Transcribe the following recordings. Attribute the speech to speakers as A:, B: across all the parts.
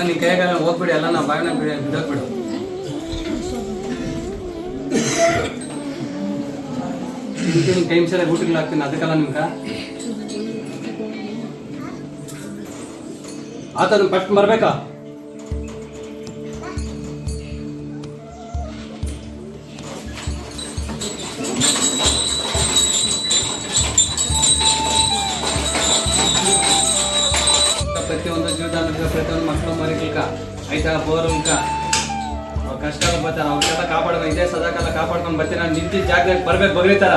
A: ನಾನು ಕೈಗಾಲ ಹೋಗ್ಬಿಡಿ ಎಲ್ಲ ನಾ ಬಾಗಿನ ಬಿಡಿ ಬಿಡೋಗ್ಬಿಡು ನಿಮ್ಗೆ ಟೈಮ್ ಸರಿಯಾಗಿ ಊಟಗಳು ಹಾಕ್ತೀನಿ, ಅದಕ್ಕೆಲ್ಲ ನಿಮ್ಗೆ. ಆತ ಫಸ್ಟ್ ಬರ್ಬೇಕಾ ಪ್ರತಿಯೊಂದು ಜೀವದಾನ ಪ್ರತಿಯೊಂದು ಮಕ್ಕಳು ಮರಿಗಿಲ್ಕ ಆಯ್ತಾ ಬೋರ್ಗ ಅವ್ರ ಕಷ್ಟ ಬರ್ತಾರ. ಅವ್ರಿಗೆಲ್ಲ ಕಾಪಾಡ್ಬೇಕು ಇದೇ ಸದಾಕಾಲ ಕಾಪಾಡ್ಕೊಂಡು ಬರ್ತೀನಿ. ನಾನು ನಿಂತಿದ್ದ ಜಾಗದಲ್ಲಿ ಬರ್ಬೇಕು ಬಗ್ಲಿತಾರ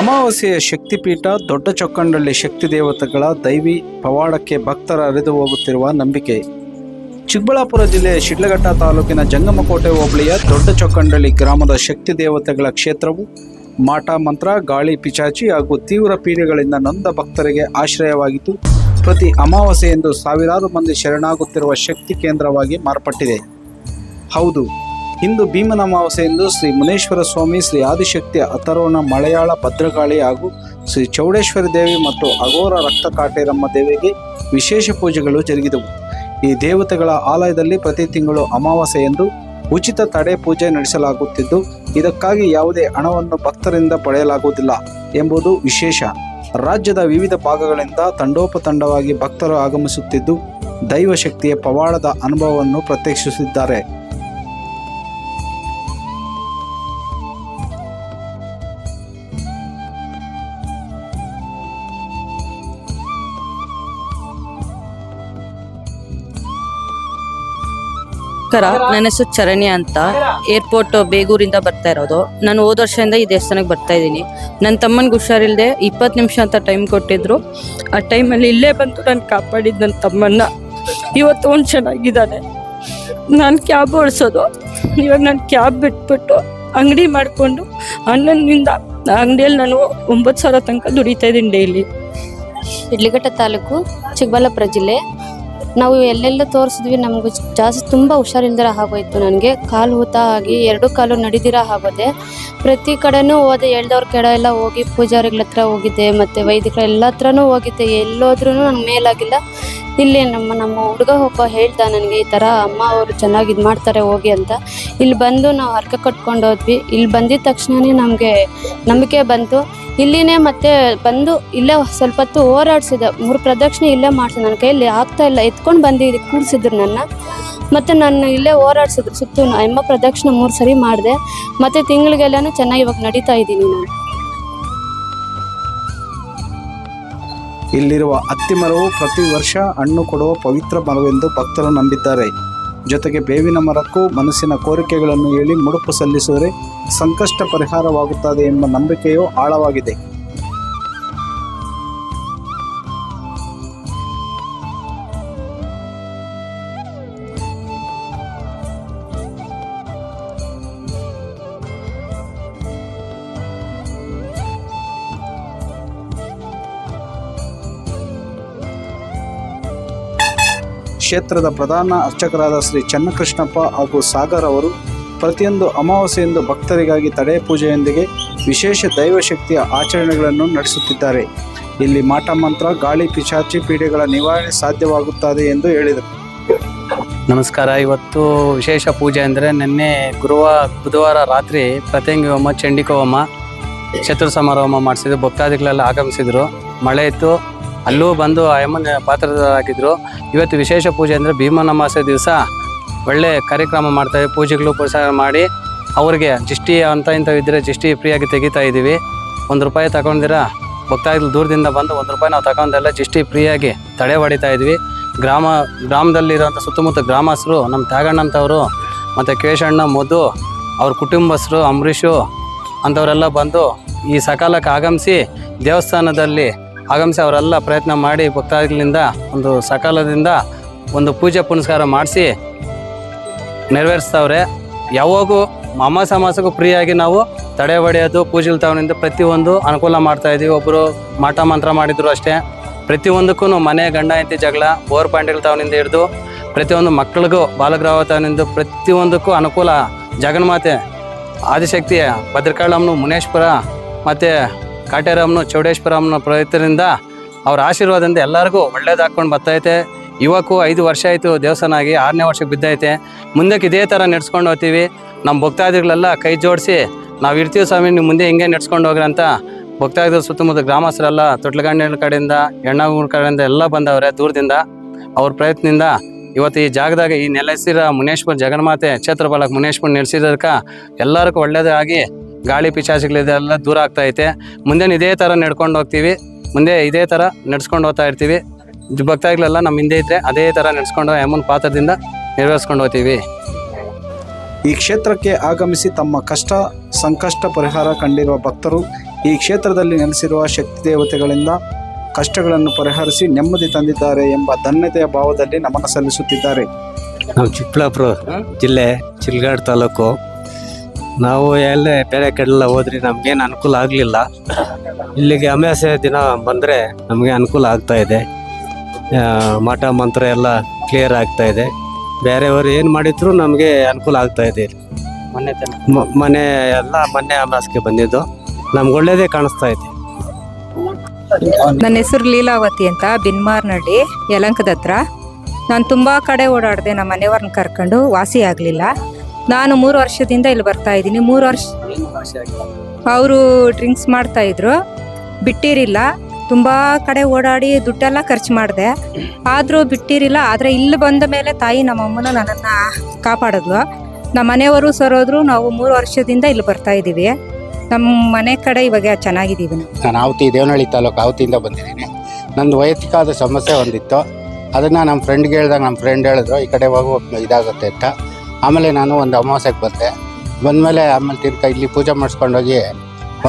B: ಅಮಾವಾಸ್ಯೆಯ ಶಕ್ತಿಪೀಠ ದೊಡ್ಡ ಚೊಕ್ಕಂಡಳ್ಳಿ ಶಕ್ತಿ ದೇವತೆಗಳ ದೈವಿ ಪವಾಡಕ್ಕೆ ಭಕ್ತರ ಹರಿದು ಹೋಗುತ್ತಿರುವ ನಂಬಿಕೆ. ಚಿಕ್ಕಬಳ್ಳಾಪುರ ಜಿಲ್ಲೆಯ ಶಿಡ್ಲಘಟ್ಟ ತಾಲೂಕಿನ ಜಂಗಮಕೋಟೆ ಹೋಬಳಿಯ ದೊಡ್ಡ ಚೊಕ್ಕಂಡಳ್ಳಿ ಗ್ರಾಮದ ಶಕ್ತಿ ದೇವತೆಗಳ ಕ್ಷೇತ್ರವು ಮಾಟ ಮಂತ್ರ, ಗಾಳಿ ಪಿಚಾಚಿ ಹಾಗೂ ತೀವ್ರ ಪೀಡೆಗಳಿಂದ ನೊಂದ ಭಕ್ತರಿಗೆ ಆಶ್ರಯವಾಗಿತ್ತು ಪ್ರತಿ ಅಮಾವಾಸ್ಯೆಯಂದು ಸಾವಿರಾರು ಮಂದಿ ಶರಣಾಗುತ್ತಿರುವ ಶಕ್ತಿ ಕೇಂದ್ರವಾಗಿ ಮಾರ್ಪಟ್ಟಿದೆ. ಹೌದು, ಇಂದು ಭೀಮನ ಅಮಾವಾಸ್ಯೆಯಂದು ಶ್ರೀ ಮುನೇಶ್ವರ ಸ್ವಾಮಿ, ಶ್ರೀ ಆದಿಶಕ್ತಿ ಅತರೋಣ ಮಲಯಾಳ ಭದ್ರಕಾಳಿ ಹಾಗೂ ಶ್ರೀ ಚೌಡೇಶ್ವರಿ ದೇವಿ ಮತ್ತು ಅಘೋರ ರಕ್ತ ಕಾಟೇರಮ್ಮ ದೇವಿಗೆ ವಿಶೇಷ ಪೂಜೆಗಳು ಜರುಗಿದವು. ಈ ದೇವತೆಗಳ ಆಲಯದಲ್ಲಿ ಪ್ರತಿ ತಿಂಗಳು ಅಮಾವಾಸ್ಯೆಯಂದು ಉಚಿತ ತಡೆ ಪೂಜೆ ನಡೆಸಲಾಗುತ್ತಿದ್ದು, ಇದಕ್ಕಾಗಿ ಯಾವುದೇ ಹಣವನ್ನು ಭಕ್ತರಿಂದ ಪಡೆಯಲಾಗುವುದಿಲ್ಲ ಎಂಬುದು ವಿಶೇಷ. ರಾಜ್ಯದ ವಿವಿಧ ಭಾಗಗಳಿಂದ ತಂಡೋಪತಂಡವಾಗಿ ಭಕ್ತರು ಆಗಮಿಸುತ್ತಿದ್ದು, ದೈವಶಕ್ತಿಯ ಪವಾಡದ ಅನುಭವವನ್ನು ಪ್ರತ್ಯಕ್ಷಿಸಿದ್ದಾರೆ
C: ನಮಸ್ಕಾರ ನನ್ನ ಹೆಸರು ಚರಣಿ ಅಂತ ಏರ್ಪೋರ್ಟ್ ಬೇಗೂರಿಂದ ಬರ್ತಾ ಇರೋದು. ನಾನು ಹೋದ ವರ್ಷದಿಂದ ಈ ದೇವಸ್ಥಾನಕ್ಕೆ ಬರ್ತಾ ಇದ್ದೀನಿ. ನನ್ನ ತಮ್ಮನಿಗೆ ಹುಷಾರಿಲ್ಲದೆ ಇಪ್ಪತ್ತು ನಿಮಿಷ ಅಂತ ಟೈಮ್ ಕೊಟ್ಟಿದ್ರು. ಆ ಟೈಮಲ್ಲಿ ಇಲ್ಲೇ ಬಂತು ನಾನು ಕಾಪಾಡಿದ್ದು ನನ್ನ ತಮ್ಮನ್ನ. ಇವತ್ತು ಒಂದು ಚೆನ್ನಾಗಿದ್ದಾನೆ. ನಾನು ಕ್ಯಾಬ್ ಓಡಿಸೋದು. ಇವಾಗ ನಾನು ಕ್ಯಾಬ್ ಬಿಟ್ಬಿಟ್ಟು ಅಂಗಡಿ ಮಾಡಿಕೊಂಡು ಆನ್ಲೈನಿಂದ ಅಂಗಡಿಯಲ್ಲಿ ನಾನು ಒಂಬತ್ತು ಸಾವಿರ ತನಕ ದುಡಿತಾ ಇದ್ದೀನಿ ಡೈಲಿ
D: ಇಡ್ಲಿಘಟ್ಟ ತಾಲೂಕು ಚಿಕ್ಕಬಳ್ಳಾಪುರ ಜಿಲ್ಲೆ. ನಾವು ಎಲ್ಲೆಲ್ಲ ತೋರಿಸಿದ್ವಿ, ನಮ್ಗೆ ಜಾಸ್ತಿ ತುಂಬ ಹುಷಾರಿಲ್ದಿರ ಆಗೋಯ್ತು ನನಗೆ. ಕಾಲು ಊತ ಆಗಿ ಎರಡು ಕಾಲು ನಡಿದಿರ ಆಗೋದೆ. ಪ್ರತಿ ಕಡೆನೂ ಹೋದೆ ಎಳ್ದವ್ರ ಕೆಡ ಎಲ್ಲ ಹೋಗಿ ಪೂಜಾರಿಗಳ ಹತ್ರ ಹೋಗಿದ್ದೆ, ಮತ್ತು ವೈದಿಕರ ಎಲ್ಲ ಹತ್ರನೂ ಹೋಗಿದ್ದೆ. ಎಲ್ಲೋದ್ರೂ ನನಗೆ ಮೇಲಾಗಿಲ್ಲ. ಇಲ್ಲಿ ನಮ್ಮ ನಮ್ಮ ಹುಡುಗ ಒಬ್ಬ ಹೇಳ್ದ ನನಗೆ ಈ ಥರ ಅಮ್ಮ ಅವರು ಚೆನ್ನಾಗಿ ಇದು ಮಾಡ್ತಾರೆ ಹೋಗಿ ಅಂತ. ಇಲ್ಲಿ ಬಂದು ನಾವು ಹರ್ಕ ಕಟ್ಕೊಂಡು ಹೋದ್ವಿ. ಇಲ್ಲಿ ಬಂದಿದ ತಕ್ಷಣವೇ ನಮಗೆ ನಂಬಿಕೆ ಬಂತು. ಇಲ್ಲಿನೇ ಮತ್ತೆ ಬಂದು ಇಲ್ಲೇ ಸ್ವಲ್ಪ ಹೊತ್ತು ಹೋರಾಡ್ಸಿದೆ. ಮೂರು ಪ್ರದಕ್ಷಿಣೆ ಇಲ್ಲೇ ಮಾಡಿಸಿದೆ. ನನ್ನ ಕೈಯಲ್ಲಿ ಆಗ್ತಾ ಇಲ್ಲ. ಎತ್ಕೊಂಡು ಬಂದು ಕೂಡಿಸಿದ್ರು ನನ್ನ. ಮತ್ತು ನಾನು ಇಲ್ಲೇ ಓಡಾಡಿಸಿದ್ರು ಸುತ್ತು ಹೆಮ್ಮ ಪ್ರದಕ್ಷಿಣೆ ಮೂರು ಸರಿ ಮಾಡಿದೆ. ಮತ್ತು ತಿಂಗಳಿಗೆಲ್ಲನೂ ಚೆನ್ನಾಗಿ ಇವಾಗ ನಡೀತಾ ಇದ್ದೀನಿ ನಾನು.
B: ಇಲ್ಲಿರುವ ಅತ್ತಿ ಮರವು ಪ್ರತಿ ವರ್ಷ ಹಣ್ಣು ಕೊಡುವ ಪವಿತ್ರ ಮರವೆಂದು ಭಕ್ತರು ನಂಬಿದ್ದಾರೆ. ಜೊತೆಗೆ ಬೇವಿನ ಮರಕ್ಕೂ ಮನಸ್ಸಿನ ಕೋರಿಕೆಗಳನ್ನು ಹೇಳಿ ಮುಡುಪು ಸಲ್ಲಿಸಿದರೆ ಸಂಕಷ್ಟ ಪರಿಹಾರವಾಗುತ್ತದೆ ಎಂಬ ನಂಬಿಕೆಯು ಆಳವಾಗಿದೆ. ಕ್ಷೇತ್ರದ ಪ್ರಧಾನ ಅರ್ಚಕರಾದ ಶ್ರೀ ಚನ್ನಕೃಷ್ಣಪ್ಪ ಹಾಗೂ ಸಾಗರ್ ಅವರು ಪ್ರತಿಯೊಂದು ಅಮಾವಾಸ್ಯೆಯಿಂದ ಭಕ್ತರಿಗಾಗಿ ತಡೆ ಪೂಜೆಯೊಂದಿಗೆ ವಿಶೇಷ ದೈವಶಕ್ತಿಯ ಆಚರಣೆಗಳನ್ನು ನಡೆಸುತ್ತಿದ್ದಾರೆ. ಇಲ್ಲಿ ಮಾಟ ಮಂತ್ರ, ಗಾಳಿ ಪಿಶಾಚಿ ಪೀಡೆಗಳ ನಿವಾರಣೆ ಸಾಧ್ಯವಾಗುತ್ತದೆ ಎಂದು ಹೇಳಿದರು.
A: ನಮಸ್ಕಾರ. ಇವತ್ತು ವಿಶೇಷ ಪೂಜೆ ಅಂದರೆ ನಿನ್ನೆ ಗುರುವಾರ ಬುಧವಾರ ರಾತ್ರಿ ಪ್ರತ್ಯಂಗಿ ಹೋಮ ಚಂಡಿಕ ಹೋಮ ಚತುರ್ ಸಮಾರೋಹ ಹೋಮ ಮಾಡಿಸಿದ್ರು. ಭಕ್ತಾದಿಗಳೆಲ್ಲ ಆಗಮಿಸಿದರು. ಮಳೆ ಇತ್ತು. ಅಲ್ಲೂ ಬಂದು ಅಯ್ಯಮ್ಮನ ಯಮ್ಮನ ಪಾತ್ರರಾಗಿದ್ರು ಇವತ್ತು ವಿಶೇಷ ಪೂಜೆ ಅಂದರೆ ಭೀಮನ ಅಮಾವಾಸ್ಯೆ ದಿವಸ ಒಳ್ಳೆ ಕಾರ್ಯಕ್ರಮ ಮಾಡ್ತಾರೆ, ಪೂಜೆಗಳು ಪ್ರಸಾರ ಮಾಡಿ ಅವ್ರಿಗೆ ಜಿಷ್ಟಿ ಅಂತ ಇಂಥವು ಇದ್ದರೆ ಜಿಷ್ಟಿ ಫ್ರೀಯಾಗಿ ತೆಗಿತಾ ಇದ್ದೀವಿ ಒಂದು ರೂಪಾಯಿ ತಗೊಂಡಿರ? ಭಕ್ತಾದಿಗಳು ದೂರದಿಂದ ಬಂದು ಒಂದು ರೂಪಾಯಿ ನಾವು ತಗೊಂಡೆಲ್ಲ ಜಿಷ್ಟಿ ಫ್ರೀಯಾಗಿ ತಡೆ ಹೊಡಿತಾ ಇದ್ವಿ. ಗ್ರಾಮ ಗ್ರಾಮದಲ್ಲಿರೋಂಥ ಸುತ್ತಮುತ್ತ ಗ್ರಾಮಸ್ಥರು ನಮ್ಮ ತ್ಯಾಗಣ್ಣಂಥವ್ರು ಮತ್ತು ಕೇಶಣ್ಣ, ಮಧು, ಅವ್ರ ಕುಟುಂಬಸ್ಥರು, ಅಂಬರೀಷು ಅಂಥವರೆಲ್ಲ ಬಂದು ಈ ಸಕಾಲಕ್ಕೆ ಆಗಮಿಸಿ ದೇವಸ್ಥಾನದಲ್ಲಿ ಆಗಮಿಸಿ ಅವರೆಲ್ಲ ಪ್ರಯತ್ನ ಮಾಡಿ ಭಕ್ತಾದಿಗಳಿಂದ ಒಂದು ಸಕಾಲದಿಂದ ಒಂದು ಪೂಜೆ ಪುನಸ್ಕಾರ ಮಾಡಿಸಿ ನೆರವೇರಿಸ್ತವ್ರೆ. ಯಾವಾಗೂ ಅಮಾಸ ಅಮಾಸಕ್ಕೂ ಫ್ರೀಯಾಗಿ ನಾವು ತಡೆ ಹೊಡೆಯೋದು ಪೂಜೆಗಳು ತಗೊಂಡಿಂದ ಪ್ರತಿಯೊಂದು ಅನುಕೂಲ ಮಾಡ್ತಾಯಿದ್ದೀವಿ ಒಬ್ಬರು ಮಾಟ ಮಂತ್ರ ಮಾಡಿದ್ರು ಅಷ್ಟೇ. ಪ್ರತಿಯೊಂದಕ್ಕೂ ಮನೆ, ಗಂಡ, ಹೆಂಡತಿ ಜಗಳ, ಬೋರ್ ಪಾಯಿಂಟ್ಗಳು ತಗೊಂಡಿಂದ ಹಿಡಿದು ಪ್ರತಿಯೊಂದು ಮಕ್ಕಳಿಗೂ ಬಾಲಗ್ರಹ ತಗೊಂಡಿಂದ ಪ್ರತಿಯೊಂದಕ್ಕೂ ಅನುಕೂಲ, ಜಗನ್ಮಾತೆ ಆದಿಶಕ್ತಿ ಭದ್ರಕಾಳಮ್ಮನು, ಮುನೇಶ್ವರ, ಮತ್ತು ಕಾಟೇರಮ್ಮನು ಚೌಡೇಶ್ವರಮ್ನ ಪ್ರಯತ್ನದಿಂದ ಅವ್ರ ಆಶೀರ್ವಾದದಿಂದ ಎಲ್ಲರಿಗೂ ಒಳ್ಳೇದು ಹಾಕ್ಕೊಂಡು ಬರ್ತೈತೆ ಇವಕ್ಕೂ ಐದು ವರ್ಷ ಆಯಿತು ದೇವಸ್ಥಾನ ಆಗಿ ಆರನೇ ವರ್ಷಕ್ಕೆ ಬಿದ್ದೈತೆ ಮುಂದಕ್ಕೆ ಇದೇ ಥರ ನಡ್ಸ್ಕೊಂಡು ಹೋಗ್ತೀವಿ. ನಮ್ಮ ಭಕ್ತಾದಿಗಳೆಲ್ಲ ಕೈ ಜೋಡಿಸಿ ನಾವು ಇರ್ತೀವಿ ಸ್ವಾಮಿ, ನೀವು ಮುಂದೆ ಹಿಂಗೆ ನಡ್ಸ್ಕೊಂಡು ಹೋಗ್ರಿ ಅಂತ ಭಕ್ತಾದಿಗಳ ಸುತ್ತಮುತ್ತ ಗ್ರಾಮಸ್ಥರೆಲ್ಲ ತೊಟ್ಲಗಂಡಿನ ಕಡೆಯಿಂದ ಎಣ್ಣಗೂರ ಕಡೆಯಿಂದ ಎಲ್ಲ ಬಂದವ್ರೆ ದೂರದಿಂದ. ಅವ್ರ ಪ್ರಯತ್ನದಿಂದ ಇವತ್ತು ಈ ಜಾಗದಾಗ ಈ ನೆಲೆಸಿರ ಮುನೇಶ್ವರ ಜಗನ್ಮಾತೆ ಕ್ಷೇತ್ರಪಾಲಕ ಮುನೇಶ್ವರ್ ನೆಲೆಸಿರೋದಕ್ಕೆ ಎಲ್ಲರಿಗೂ ಒಳ್ಳೇದಾಗಿ ಗಾಳಿ ಪಿಚಾಚಿಗಳಿದೆಲ್ಲ ದೂರ ಆಗ್ತಾ ಐತೆ. ಮುಂದೆ ಇದೇ ಥರ ನಡ್ಕೊಂಡು ಹೋಗ್ತೀವಿ ಮುಂದೆ ಇದೇ ಥರ ನಡ್ಸ್ಕೊಂಡು ಹೋಗ್ತಾ ಇರ್ತೀವಿ. ಭಕ್ತಾದಿಗಳೆಲ್ಲ ನಮ್ಮ ಹಿಂದೆ ಇದ್ರೆ ಅದೇ ಥರ ನಡೆಸ್ಕೊಂಡು ಅಮ್ಮನ ಪಾತ್ರದಿಂದ ನೆರವೇರಿಸ್ಕೊಂಡು ಹೋಗ್ತೀವಿ.
B: ಈ ಕ್ಷೇತ್ರಕ್ಕೆ ಆಗಮಿಸಿ ತಮ್ಮ ಕಷ್ಟ ಸಂಕಷ್ಟ ಪರಿಹಾರ ಕಂಡಿರುವ ಭಕ್ತರು ಈ ಕ್ಷೇತ್ರದಲ್ಲಿ ನೆಲೆಸಿರುವ ಶಕ್ತಿ ದೇವತೆಗಳಿಂದ ಕಷ್ಟಗಳನ್ನು ಪರಿಹರಿಸಿ ನೆಮ್ಮದಿ ತಂದಿದ್ದಾರೆ ಎಂಬ ಧನ್ಯತೆಯ ಭಾವದಲ್ಲಿ ನಮನ ಸಲ್ಲಿಸುತ್ತಿದ್ದಾರೆ.
E: ನಾವು ಚಿಕ್ಕಬಳ್ಳಾಪುರ ಜಿಲ್ಲೆ ಚಿಲ್ಗಾಡ್ ತಾಲೂಕು ನಾವು ಎಲ್ಲೇ ಬೇರೆ ಕಡೆಲ್ಲ ಹೋದ್ರೆ ನಮ್ಗೇನು ಅನುಕೂಲ ಆಗಲಿಲ್ಲ. ಇಲ್ಲಿಗೆ ಅಮಾವಾಸ್ಯೆ ದಿನ ಬಂದರೆ ನಮಗೆ ಅನುಕೂಲ ಆಗ್ತಾ ಇದೆ. ಮಠ ಮಂತ್ರ ಎಲ್ಲ ಕ್ಲಿಯರ್ ಆಗ್ತಾ ಇದೆ. ಬೇರೆಯವರು ಏನು ಮಾಡಿದ್ರು ನಮಗೆ ಅನುಕೂಲ ಆಗ್ತಾ ಇದೆ.
A: ಮೊನ್ನೆ ತಾನೆ
E: ಮನೆ ಎಲ್ಲ ಮೊನ್ನೆ ಅಮಾವಾಸ್ಯೆಗೆ ಬಂದಿದ್ದು. ನಮ್ಗೆ ಒಳ್ಳೇದೇ ಕಾಣಿಸ್ತಾ ಇದೆ.
F: ನನ್ನ ಹೆಸರು ಲೀಲಾವತಿ ಅಂತ ಬಿನ್ಮಾರ್ನಹಳ್ಳಿ ಯಲಂಕದ ಹತ್ರ ನಾನು ತುಂಬ ಕಡೆ ಓಡಾಡಿದೆ ನಮ್ಮ ಮನೆಯವ್ರನ್ನ ಕರ್ಕೊಂಡು ವಾಸಿ ಆಗಲಿಲ್ಲ. ನಾನು ಮೂರು ವರ್ಷದಿಂದ ಇಲ್ಲಿ ಬರ್ತಾ ಇದ್ದೀನಿ. ಮೂರು ವರ್ಷ ಅವರು ಡ್ರಿಂಕ್ಸ್ ಮಾಡ್ತಾ ಇದ್ರು. ಬಿಟ್ಟಿರಿಲ್ಲ ತುಂಬ ಕಡೆ ಓಡಾಡಿ ದುಡ್ಡೆಲ್ಲ ಖರ್ಚು ಮಾಡಿದೆ. ಆದರೂ ಬಿಟ್ಟಿರಿಲ್ಲ ಆದರೆ ಇಲ್ಲಿ ಬಂದ ಮೇಲೆ ತಾಯಿ ನಮ್ಮಮ್ಮನ ನನ್ನನ್ನು ಕಾಪಾಡಿದ್ಲು. ನಮ್ಮ ಮನೆಯವರು ಸರೋದ್ರು. ನಾವು ಮೂರು ವರ್ಷದಿಂದ ಇಲ್ಲಿ ಬರ್ತಾ ಇದ್ದೀವಿ. ನಮ್ಮ ಮನೆ ಕಡೆ ಇವಾಗ ಚೆನ್ನಾಗಿದ್ದೀವಿ
G: ನಾನು ಆವತಿ ದೇವನಹಳ್ಳಿ ತಾಲೂಕು ಆವತಿಯಿಂದ ಬಂದಿದ್ದೀನಿ. ನಂದು ವೈಯಕ್ತಿಕವಾದ ಸಮಸ್ಯೆ ಒಂದಿತ್ತು. ಅದನ್ನು ನಮ್ಮ ಫ್ರೆಂಡ್ಗೆ ಹೇಳ್ದಾಗ ನಮ್ಮ ಫ್ರೆಂಡ್ ಹೇಳಿದ್ರು, ಈ ಕಡೆ ಹೋಗು ಇದಾಗುತ್ತೆ ಅಂತ. ಆಮೇಲೆ ನಾನು ಒಂದು ಅಮಾವಾಸ್ಯೆಗೆ ಬಂದೆ. ಬಂದಮೇಲೆ ಆಮೇಲೆ ತಿರ್ಗಾ ಇಲ್ಲಿ ಪೂಜೆ ಮಾಡಿಸ್ಕೊಂಡೋಗಿ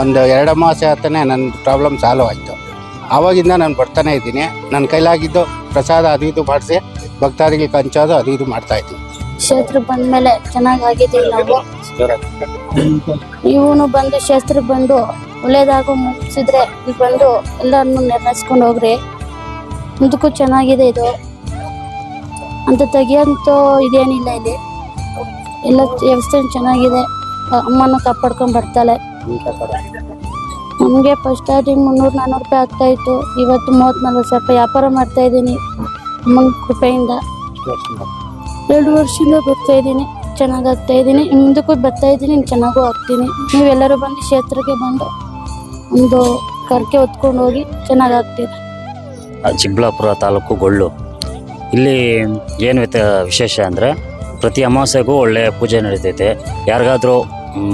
G: ಒಂದು ಎರಡು ಅಮಾವಾಸ್ಯೆ ಆತನೇ ನನ್ನ ಪ್ರಾಬ್ಲಮ್ ಸಾಲ್ವ್ ಆಯಿತು. ಆವಾಗಿಂದ ನಾನು ಬರ್ತಾನೆ ಇದ್ದೀನಿ. ನನ್ನ ಕೈಲಾಗಿದ್ದು ಪ್ರಸಾದ ಅದು ಇದು ಮಾಡಿಸಿ ಭಕ್ತಾದಿಗೆ ಹಂಚೋದು ಅದು ಇದು ಮಾಡ್ತಾ ಇದ್ದೀನಿ.
D: ಕ್ಷೇತ್ರ ಬಂದ್ಮೇಲೆ ಚೆನ್ನಾಗಾಗಿದ್ದೀವಿ ನಾವು. ಇವನು ಬಂದು ಕ್ಷೇತ್ರ ಬಂದು ಒಳ್ಳೇದಾಗೋ ಮುಗಿಸಿದ್ರೆ ಇಲ್ಲಿ ಬಂದು ಎಲ್ಲರನ್ನು ನೆರವೇರಿಸ್ಕೊಂಡು ಹೋಗ್ರಿ. ಮುಂದಕ್ಕೂ ಚೆನ್ನಾಗಿದೆ ಇದು. ಅಂತ ತೆಗಿಯಂತೂ ಇದೇನಿಲ್ಲ ಇಲ್ಲಿ. ಎಲ್ಲ ವ್ಯವಸ್ಥೆ ಚೆನ್ನಾಗಿದೆ. ಅಮ್ಮನ ಕಾಪಾಡ್ಕೊಂಡ್ ಬರ್ತಾಳೆ. ನಮಗೆ ಫಸ್ಟ್ ಸ್ಟಾರ್ಟಿಂಗ್ ಮುನ್ನೂರು ನಾನ್ನೂರು ರೂಪಾಯಿ ಆಗ್ತಾ ಇತ್ತು. ಇವತ್ತು ಮೂವತ್ತು ನಲ್ವತ್ತು ಸಾವಿರ ರೂಪಾಯಿ ವ್ಯಾಪಾರ ಮಾಡ್ತಾ ಇದ್ದೀನಿ. ಅಮ್ಮನ ಕೃಪೆಯಿಂದ. ಎರಡು ವರ್ಷದಿಂದ ಬರ್ತಾ ಇದ್ದೀನಿ. ಚೆನ್ನಾಗಿ ಆಗ್ತಾ ಇದ್ದೀನಿ. ಮುಂದಕ್ಕೂ ಬರ್ತಾ ಇದ್ದೀನಿ ಚೆನ್ನಾಗೂ ಆಗ್ತೀನಿ. ನೀವೆಲ್ಲರೂ ಬಂದು ಕ್ಷೇತ್ರಕ್ಕೆ ಬಂದು ಒಂದು ಕರ್ಕೆ ಹೊತ್ಕೊಂಡು ಹೋಗಿ ಚೆನ್ನಾಗಿ ಆಗ್ತೀನಿ
H: ಚಿಕ್ಕಬಳ್ಳಾಪುರ ತಾಲೂಕು ಗೊಳ್ಳು. ಇಲ್ಲಿ ಏನು ವಿಶೇಷ ಅಂದರೆ ಪ್ರತಿ ಅಮಾವಾಸ್ಯೆಗೂ ಒಳ್ಳೆ ಪೂಜೆ ನಡೀತೈತೆ. ಯಾರಿಗಾದರೂ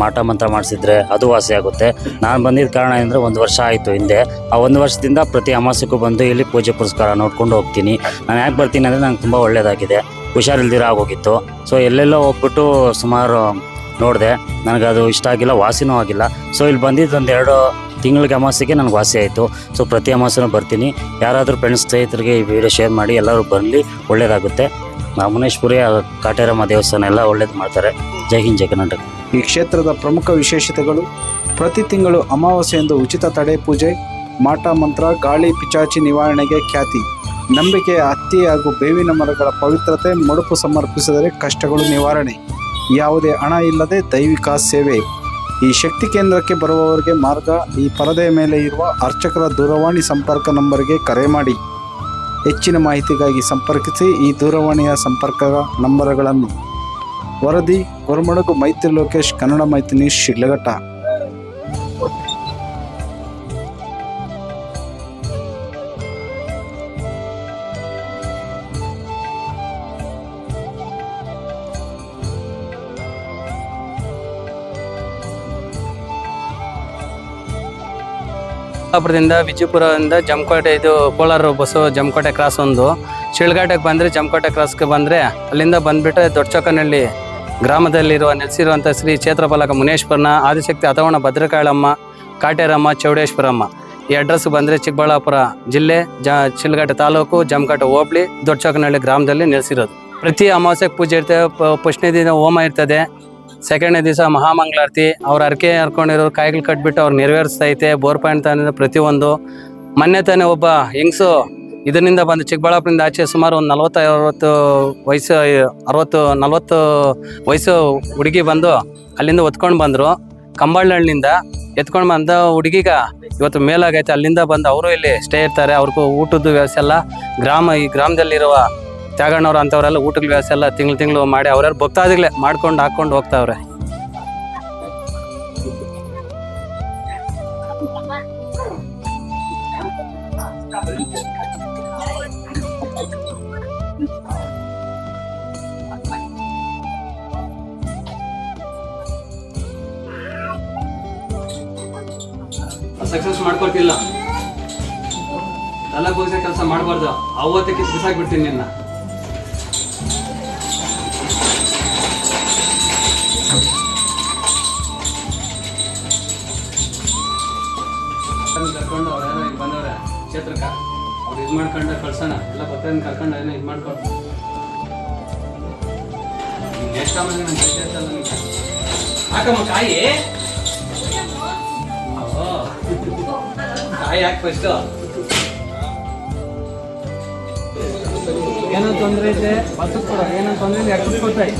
H: ಮಾಟ ಮಂತ್ರ ಮಾಡಿಸಿದ್ರೆ ಅದು ವಾಸಿ ಆಗುತ್ತೆ. ನಾನು ಬಂದಿದ್ದ ಕಾರಣ ಏನಂದರೆ ಒಂದು ವರ್ಷ ಆಯಿತು ಹಿಂದೆ. ಆ ಒಂದು ವರ್ಷದಿಂದ ಪ್ರತಿ ಅಮಾವಾಸ್ಯೆಗೂ ಬಂದು ಇಲ್ಲಿ ಪೂಜೆ ಪುರಸ್ಕಾರ ನೋಡ್ಕೊಂಡು ಹೋಗ್ತೀನಿ. ನಾನು ಯಾಕೆ ಬರ್ತೀನಿ ಅಂದರೆ ನಂಗೆ ತುಂಬ ಒಳ್ಳೆಯದಾಗಿದೆ ಹುಷಾರಿಲ್ದಿರ ಆಗೋಗಿತ್ತು. ಸೊ ಎಲ್ಲೆಲ್ಲೋ ಹೋಗ್ಬಿಟ್ಟು ಸುಮಾರು ನೋಡಿದೆ. ನನಗದು ಇಷ್ಟ ಆಗಿಲ್ಲ, ವಾಸಿನೂ ಆಗಿಲ್ಲ. ಸೊ ಇಲ್ಲಿ ಬಂದಿದ್ದು ಒಂದು ಎರಡು ತಿಂಗಳಿಗೆ ಅಮಾವಾಸ್ಯೆಗೆ ನನಗೆ ವಾಸಿ ಆಯಿತು. ಸೊ ಪ್ರತಿ ಅಮಾಸೆನೂ ಬರ್ತೀನಿ. ಯಾರಾದರೂ ಫ್ರೆಂಡ್ಸ್ ಸ್ನೇಹಿತರಿಗೆ ಈ ವಿಡಿಯೋ ಶೇರ್ ಮಾಡಿ ಎಲ್ಲರೂ ಬರಲಿ ಒಳ್ಳೆಯದಾಗುತ್ತೆ ಮುನೇಶ್ಪುರಿ ಕಾಟೇರಮ್ಮ ದೇವಸ್ಥಾನ ಎಲ್ಲ ಒಳ್ಳೇದು ಮಾಡ್ತಾರೆ. ಜೈ ಹಿಂದ್, ಜೈ ಕರ್ನಾಟಕ.
B: ಈ ಕ್ಷೇತ್ರದ ಪ್ರಮುಖ ವಿಶೇಷತೆಗಳು, ಪ್ರತಿ ತಿಂಗಳು ಅಮಾವಾಸ್ಯೆಯಂದು ಉಚಿತ ತಡೆ ಪೂಜೆ, ಮಾಟ ಮಂತ್ರ, ಗಾಳಿ ಪಿಚಾಚಿ ನಿವಾರಣೆಗೆ ಖ್ಯಾತಿ. ನಂಬಿಕೆಯ ಹತ್ತಿ ಹಾಗೂ ಬೇವಿನ ಮರಗಳ ಪವಿತ್ರತೆ, ಮಡುಪು ಸಮರ್ಪಿಸಿದರೆ ಕಷ್ಟಗಳು ನಿವಾರಣೆ. ಯಾವುದೇ ಹಣ ಇಲ್ಲದೆ ದೈವಿಕ ಸೇವೆ. ಈ ಶಕ್ತಿ ಕೇಂದ್ರಕ್ಕೆ ಬರುವವರಿಗೆ ಮಾರ್ಗ, ಈ ಪರದೆಯ ಮೇಲೆ ಇರುವ ಅರ್ಚಕರ ದೂರವಾಣಿ ಸಂಪರ್ಕ ನಂಬರ್ಗೆ ಕರೆ ಮಾಡಿ. ಹೆಚ್ಚಿನ ಮಾಹಿತಿಗಾಗಿ ಸಂಪರ್ಕಿಸಿ ಈ ದೂರವಾಣಿಯ ಸಂಪರ್ಕ ನಂಬರ್ಗಳನ್ನು ವರದಿ ಗೊರಮಡಗು ಮೈತ್ರಿ ಲೋಕೇಶ್ ಕನ್ನಡ ಮೈತ್ರಿ ಶಿಡ್ಲಘಟ್ಟ.
A: ಚಿಕ್ಕಬಳ್ಳಾಪುರದಿಂದ ವಿಜಯಪುರದಿಂದ ಜಮಕೋಟೆ ಇದು ಕೋಲಾರ ಬಸ್ಸು ಜಮಕೋಟೆ ಕ್ರಾಸ್ ಒಂದು. ಶಿಳ್ಘಾಟಕ್ಕೆ ಬಂದರೆ ಜಮಕೋಟೆ ಕ್ರಾಸ್ಗೆ ಬಂದರೆ ಅಲ್ಲಿಂದ ಬಂದ್ಬಿಟ್ಟು ದೊಡ್ಡಚೊಕ್ಕನಹಳ್ಳಿ ಗ್ರಾಮದಲ್ಲಿರುವ ನೆಲೆಸಿರುವಂಥ ಶ್ರೀ ಕ್ಷೇತ್ರಪಾಲಕ ಮುನೇಶ್ವರನ, ಆದಿಶಕ್ತಿ ಅಥವಣ ಭದ್ರಕಾಳಮ್ಮ, ಕಾಟೇರಮ್ಮ, ಚೌಡೇಶ್ವರಮ್ಮ. ಈ ಅಡ್ರೆಸ್ ಬಂದರೆ ಚಿಕ್ಕಬಳ್ಳಾಪುರ ಜಿಲ್ಲೆ, ಜ ಚಿಲ್ಗಟ್ಟೆ ತಾಲೂಕು ಜಮಘಾಟ ಹೋಬಳಿ, ದೊಡ್ಡಚೊಕ್ಕನಹಳ್ಳಿ ಗ್ರಾಮದಲ್ಲಿ ನೆಲೆಸಿರೋದು. ಪ್ರತಿ ಅಮಾವಾಸ್ಯಕ್ಕೆ ಪೂಜೆ ಇರ್ತದೆ ಪುಷ್ಣಿ ದಿನ ಹೋಮ ಇರ್ತದೆ. ಸೆಕೆಂಡ್ನೇ ದಿವಸ ಮಹಾಮಂಗಳಾರತಿ. ಅವ್ರ ಅರ್ಕೆ ಹರ್ಕೊಂಡಿರೋ ಕಾಯಿಗಳು ಕಟ್ಬಿಟ್ಟು ಅವ್ರು ನೆರವೇರಿಸ್ತೈತೆ. ಬೋರ್ ಪಾಯಿಂಟ್ ತಾನಿಂದ ಪ್ರತಿಯೊಂದು. ಮೊನ್ನೆ ತಾನೇ ಒಬ್ಬ ಹೆಂಗ್ಸು ಇದರಿಂದ ಬಂದು ಚಿಕ್ಕಬಳ್ಳಾಪುರದಿಂದ ಆಚೆ ಸುಮಾರು ಒಂದು ನಲ್ವತ್ತು ಅರವತ್ತು ವಯಸ್ಸು, ಅರವತ್ತು, ನಲ್ವತ್ತು ವಯಸ್ಸು ಹುಡುಗಿ ಬಂದು ಅಲ್ಲಿಂದ ಹೊತ್ಕೊಂಡು ಬಂದರು. ಕಂಬಾಳ್ನಹಳ್ಳಿಯಿಂದ ಎತ್ಕೊಂಡು ಬಂದ ಹುಡುಗಿಗ ಇವತ್ತು ಮೇಲಾಗೈತೆ. ಅಲ್ಲಿಂದ ಬಂದು ಅವರು ಇಲ್ಲಿ ಸ್ಟೇ ಇರ್ತಾರೆ. ಅವ್ರಿಗೂ ಊಟದ ವ್ಯವಸ್ಥೆ ಎಲ್ಲ. ಗ್ರಾಮ, ಈ ಗ್ರಾಮದಲ್ಲಿರುವ ತ್ಯಾಗಣ್ಣವ್ರು ಅಂಥವರೆಲ್ಲ ಊಟದ ವ್ಯವಸ್ಥೆ ಎಲ್ಲ ತಿಂಗಳು ತಿಂಗಳು ಮಾಡಿ ಅವ್ರ್ಯಾರು ಭಕ್ತಾದಿಗಳೇ ಮಾಡ್ಕೊಂಡು ಹಾಕೊಂಡು ಹೋಗ್ತಾವ್ರೆ. ಸಕ್ಸಸ್ ಮಾಡ್ಕೊಟ್ಟಿಲ್ಲ ತಲೆ ಬೋಗಿಸೋ ಕೆಲಸ ಮಾಡಬಾರ್ದು. ಅವತ್ತಕ್ಕೆ ಬಿಸಾಕ್ಬಿಡ್ತೀನಿ ನಿನ್ನ. ಇದು ಮಾಡ್ಕೊಂಡು ಕಳ್ಸೋಣ. ಎಲ್ಲ ಭಕ್ತರನ್ನ ಕರ್ಕೊಂಡು ಏನೋ ಇದು ಮಾಡ್ಕೊಂಡು ನೆಕ್ಸ್ಟ್ ಆಮೇಲೆ ನಾನು ಜೊತೆ ಇರ್ತಲ್ಲ ನಿಂಗೆ. ಹಾಕಮ್ಮ ಕಾಯಿ. ಕಾಯಿ ಹಾಕಿ ಫಸ್ಟು ಏನೋ ತೊಂದರೆ ಇದೆ. ಬಸ್ಸಕ್ಕೆ ಕೊಡ ಏನೋ ತೊಂದರೆ ಇದೆ. ಎಡ್ಸಕ್ಕೆ ಕೊಡ್ತಾಯಿ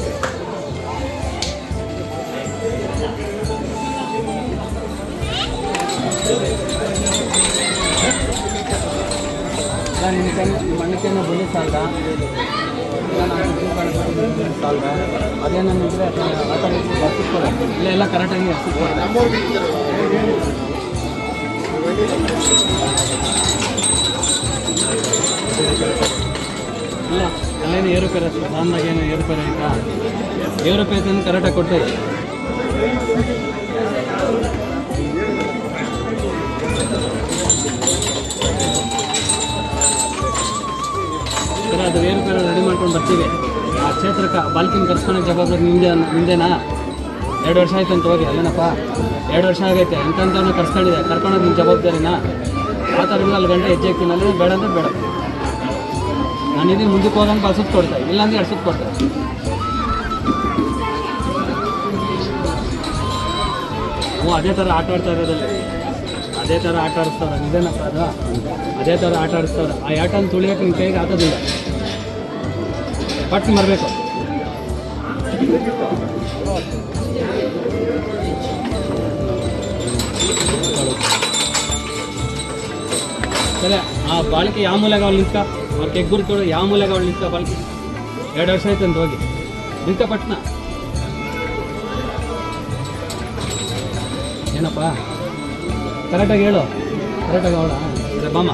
A: ನಿನ್ನ ಕೈ ಮಣ್ಣಕ್ಕೇನೋ ಬಲಿ ಸಾಲ್ದ ಸಾಲ್ದ ಅದೇನೋ ನಿಮಗೆ ಆಟೋಮೆಟಿಕ್ ಬಸ್ಸಕ್ಕೆ ಕೊಡ ಇಲ್ಲ ಎಲ್ಲ ಕರೆಕ್ಟಾಗಿ ಇಲ್ಲ ಅಲ್ಲೇನು ಏರುಪೇರು ಸಾಂದಾಗ ಏನು ಏರುಪೇರ ಅಂತ ಏರುಪೇರ ಕರೆಕ್ಟಾಗಿ ಕೊಟ್ಟೆ ಸರಿ ಅದು ಏರುಪೇರು ರೆಡಿ ಮಾಡ್ಕೊಂಡು ಬರ್ತೀವಿ. ಆ ಕ್ಷೇತ್ರಕ್ಕೆ ಬಾಲ್ಕಿನ ಕರ್ಸ್ಕೊಳಕ್ಕೆ ಜವಾಬ್ದಾರಿ ನಿಮ್ದೆ ನಿಮ್ದೇನಾ? ಎರಡು ವರ್ಷ ಆಯ್ತು ಅಂತ ಹೋಗಿ, ಅಲ್ಲೇನಪ್ಪ? ಎರಡು ವರ್ಷ ಆಗೈತೆ ಎಂತಂತವನ್ನ ಕರ್ಸ್ಕೊಂಡಿದೆ ಕರ್ಕೊಂಡೋಗಿ ನಿಮ್ಮ ಜವಾಬ್ದಾರಿನಾ? ಆ ಥರ ಅಲ್ಲಿ ಗಂಟೆ ಹೆಜ್ಜೆ ಹಾಕ್ತೀನಲ್ಲ ಬೇಡ ಅಂದ್ರೆ ಬೇಡ. ನಾನು ಇದೀನಿ ಮುಂದಕ್ಕೆ ಹೋಗಂಗೆ ಬಸ್ಸಕ್ಕೆ ಕೊಡ್ತಾ ಇಲ್ಲಾಂದ್ರೆ ಎಡ್ಸಕ್ಕೆ ಕೊಡ್ತಾ ಹ್ಞೂ ಅದೇ ಥರ ಆಟ ಆಡ್ತಾ ಇರೋದಲ್ಲಿ. ಅದೇ ಥರ ಆಟ ಆಡಿಸ್ತಾರೆ ನಿಜೇನಪ್ಪ ಅದು ಅದೇ ಥರ ಆಟ ಆಡಿಸ್ತಾರೆ ಆ ಆಟನ ತುಳಿಯೋಕೆ ನಿಮ್ಮ ಕೈಗೆ ಆಗೋದಿಲ್ಲ ಪಟ್ಟು ಮರಬೇಕು. ಸರಿ, ಆ ಬಾಳಿಕೆ ಯಾವ ಮೂಲೆಗೆ ಅವ್ಳು ನಿಂತ್ಕ? ಅವ್ರ ಕೆಗ್ಗುರು ತೋಡು ಯಾವ ಮೂಲೆಗೆ ಅವ್ಳು ನಿಂತ್ಕ ಬಾಳಿಕೆ? ಎರಡು ವರ್ಷ ಆಯ್ತು ಅಂತ ಹೋಗಿ. ನಿಂತ್ಕ ಪಟ್ನ. ಏನಪ್ಪ? ಕರೆಕ್ಟಾಗಿ ಹೇಳು. ಕರೆಕ್ಟಾಗಿ ಅವಳ. ಬಾಮ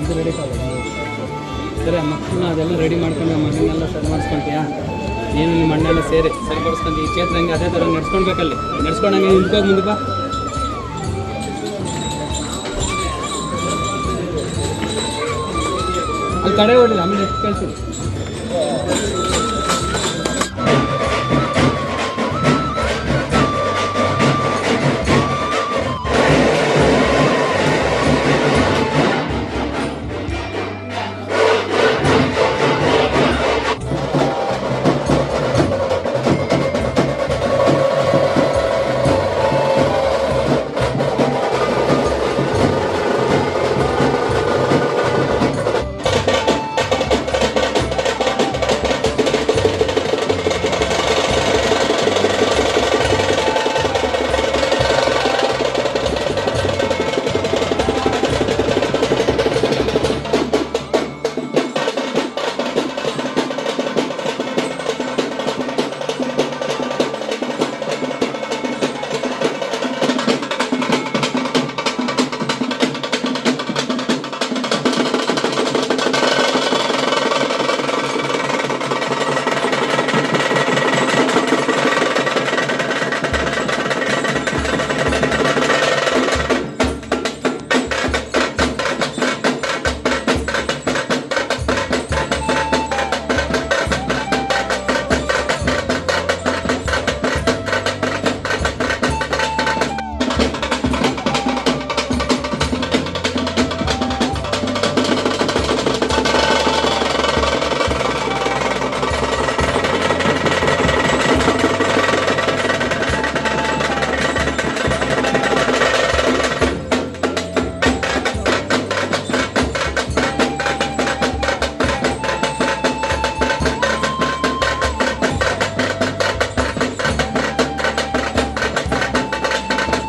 A: ಇದು ರೆಡಿ ಸರಿ ಮಕ್ಕಳನ್ನ ಅದೆಲ್ಲ ರೆಡಿ ಮಾಡ್ಕೊಂಡು ಮಣ್ಣನ್ನೆಲ್ಲ ಸರಿ ಮಾಡಿಸ್ಕೊಂತೀಯಾ? ನೀನು ನಿಮ್ಮ ಮಣ್ಣೆಲ್ಲ ಸೇರಿ ಸರಿಪಡಿಸ್ಕೊಂಡು ಈ ಕ್ಷೇತ್ರ ಹಂಗೆ ಅದೇ ಥರ ನಡ್ಸ್ಕೊಳ್ಬೇಕಲ್ಲಿ ನಡ್ಸ್ಕೊಂಡಂಗೆ ನಿಂತ್ಕೋಗಿ ಮುಂದೆ ಬಾ. ಅಲ್ಲಿ ಕಡೆ ಹೊಡಿಲ್ಲ ಆಮೇಲೆ ಕಳಿಸಿ.